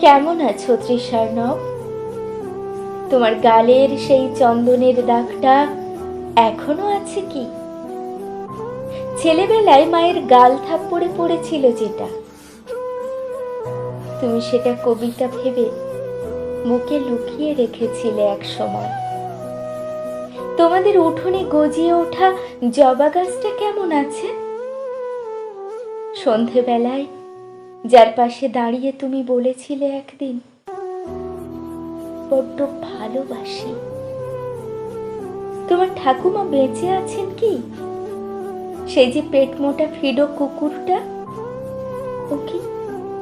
কেমন আছো তৃষার্ণব তোমার গালের সেই চন্দনের দাগটা এখনও আছে কি? ছেলেবেলায় মায়ের গাল থাপ্পড়ে পড়েছিল যেটা। তুমি সেটা কবিতা ভেবে মুখে লুকিয়ে রেখেছিলে এক সময়। তোমাদের উঠোনে গজিয়ে ওঠা জবা গাছটা কেমন আছে? সন্ধেবেলায় যার পাশে দাঁড়িয়ে তুমি বলেছিলে একদিন, বড্ড ভালোবাসি। তোমার ঠাকুমা বেঁচে আছেন কি? সেই যে পেট মোটা ফিডো কুকুরটা, ও কি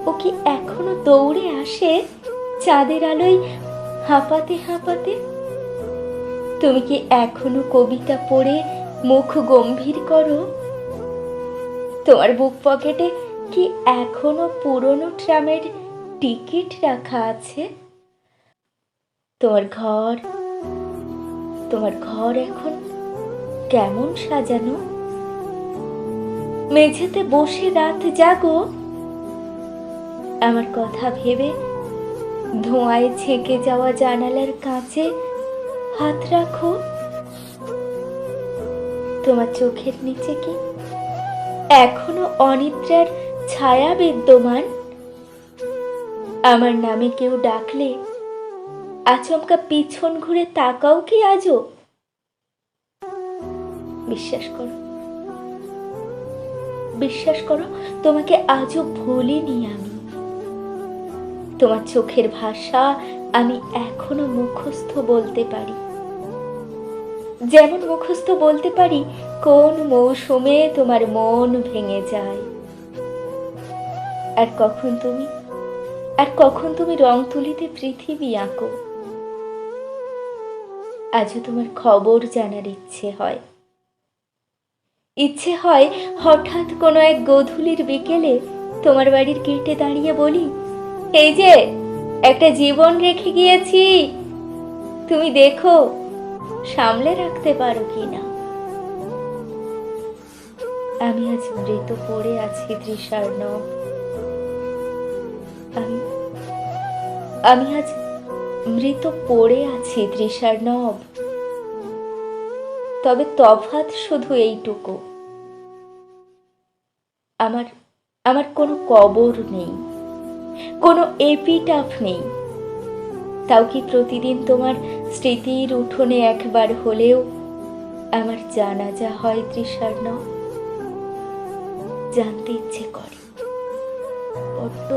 ও কি এখনও দৌড়ে আসে চাঁদের আলোয় হাঁপাতে হাঁপাতে? তুমি কি এখনও কবিতা পড়ে মুখ গম্ভীর করো? তোমার বুক পকেটে কি এখনও পুরনো ট্রামের টিকিট রাখা আছে? তোমার ঘর তোমার ঘর এখন কেমন সাজানো? মেঝেতে বসে রাত জাগো। আমার কথা ভেবে ধোঁয়ায় ছেঁকে যাওয়া জানালার কাছে হাত রাখো। তোমার চোখের নিচে কি এখনও অনিদ্রার ছায়া বিদ্যমান আমার নামে কেউ ডাকলে আচমকা পিছন ঘুরে তাকাও কি আজও? বিশ্বাস করো বিশ্বাস করো, তোমাকে আজও ভুলিনি আমি। তোমার চোখের ভাষা আমি এখনও মুখস্থ বলতে পারি। যেমন মুখস্থ বলতে পারি, কোন মৌসুমে তোমার মন ভেঙে যায়। আর কখন তুমি? আর কখন তুমি রং তুলিতে পৃথিবী আঁকো? আজও তোমার খবর জানার ইচ্ছে হয়। ইচ্ছে হয় হঠাৎ কোনো এক গোধূলির বিকেলে তোমার বাড়ির গেটে দাঁড়িয়ে বলি, এই যে, একটা জীবন রেখে গিয়েছি। তুমি দেখো, সামলে রাখতে পারো কি না? আমি আজ মৃত পড়ে আছি তৃষার্ণ আমি। আমি আজ মৃত পড়ে আছি তৃষার্ণব তবে তফাৎ শুধু এইটুকু। আমার আমার কোনো কবর নেই, কোনো এপিটাফ নেই। তাও কি প্রতিদিন তোমার স্মৃতির উঠোনে একবার হলেও আমার জানাজা হয় তৃষার্ণ জানতে ইচ্ছে করে। বড্ড